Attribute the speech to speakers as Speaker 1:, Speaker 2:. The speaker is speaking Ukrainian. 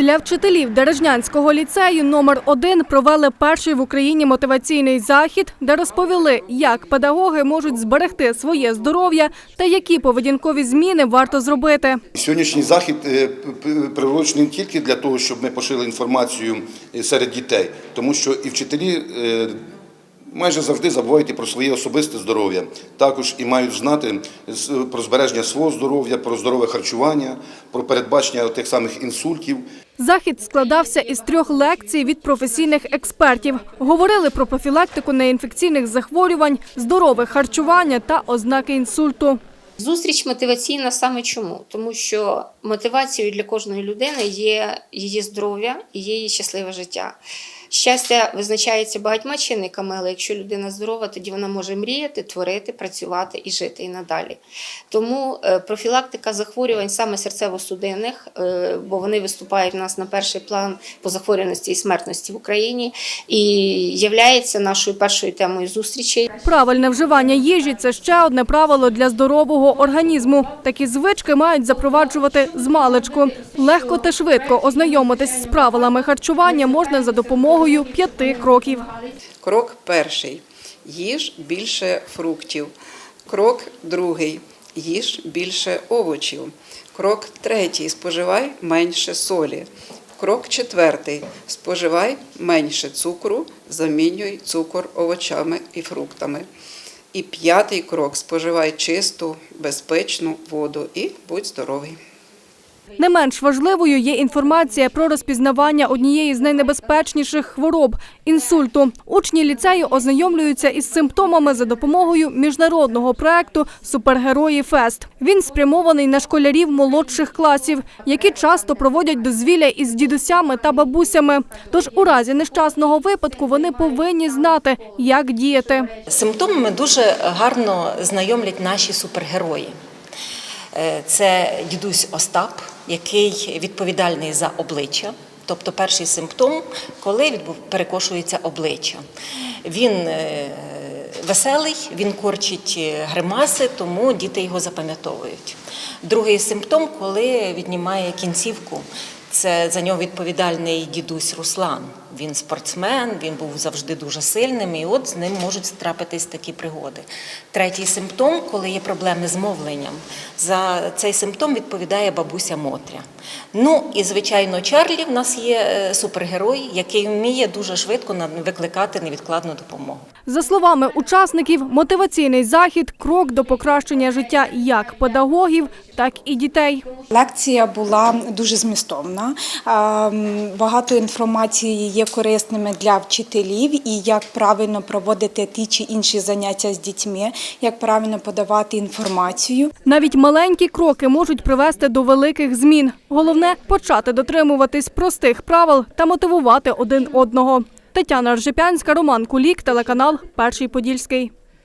Speaker 1: Для вчителів Дережнянського ліцею номер 1 провели перший в Україні мотиваційний захід, де розповіли, як педагоги можуть зберегти своє здоров'я та які поведінкові зміни варто зробити.
Speaker 2: Сьогоднішній захід е, приурочений не тільки для того, щоб ми пошили інформацію е, серед дітей, тому що і вчителі е, майже завжди забувають і про своє особисте здоров'я. Також і мають знати з- про збереження свого здоров'я, про здорове харчування, про передбачення тих самих інсультів.
Speaker 1: Захід складався із трьох лекцій від професійних експертів. Говорили про профілактику неінфекційних захворювань, здорове харчування та ознаки інсульту.
Speaker 3: Зустріч мотиваційна саме чому? Тому що мотивацією для кожної людини є її здоров'я і її щасливе життя. Щастя визначається багатьма чинниками, але якщо людина здорова, тоді вона може мріяти, творити, працювати і жити і надалі. Тому е, профілактика захворювань саме серцево-судинних, е, бо вони виступають в нас на перший план по захворюваності і смертності в Україні, і являється нашою першою темою зустрічі.
Speaker 1: Правильне вживання їжі це ще одне правило для здорового організму. Такі звички мають запроваджувати з маличку. Легко та швидко ознайомитись з правилами харчування можна за допомогою п'яти кроків.
Speaker 4: Крок перший. Їж більше фруктів. Крок другий. Їж більше овочів. Крок третій. Споживай менше солі. Крок четвертий. Споживай менше цукру, замінюй цукор овочами і фруктами. І п'ятий крок споживай чисту, безпечну воду і будь здоровий.
Speaker 1: Не менш важливою є інформація про розпізнавання однієї з найнебезпечніших хвороб інсульту. Учні ліцею ознайомлюються із симптомами за допомогою міжнародного проекту Супергерої Фест. Він спрямований на школярів молодших класів, які часто проводять дозвілля із дідусями та бабусями. Тож у разі нещасного випадку вони повинні знати, як діяти.
Speaker 5: Симптомами дуже гарно знайомлять наші супергерої. Е, Це дідусь Остап, який відповідальний за обличчя. Тобто перший симптом, коли перекошується обличчя. Він е, веселий, він корчить е, гримаси, тому діти його запам'ятовують. Другий симптом, коли віднімає кінцівку. Це за нього відповідальний дідусь Руслан. Він спортсмен, він був завжди дуже сильним, і от з ним можуть трапитись такі пригоди. Третій симптом, коли є проблеми з мовленням. За цей симптом відповідає бабуся Мотря. Ну і звичайно, Чарлі в нас є е, супергерой, який вміє дуже швидко викликати невідкладну допомогу.
Speaker 1: За словами учасників, мотиваційний захід крок до покращення життя як педагогів, так і дітей.
Speaker 6: Лекція була дуже змістовна. Багато інформації є корисними для вчителів і як правильно проводити ті чи інші заняття з дітьми, як правильно подавати інформацію.
Speaker 1: Навіть маленькі кроки можуть привести до великих змін. Головне почати дотримуватись простих правил та мотивувати один одного. Тетяна Ржепянська, Роман Кулік, телеканал Перший Подільський.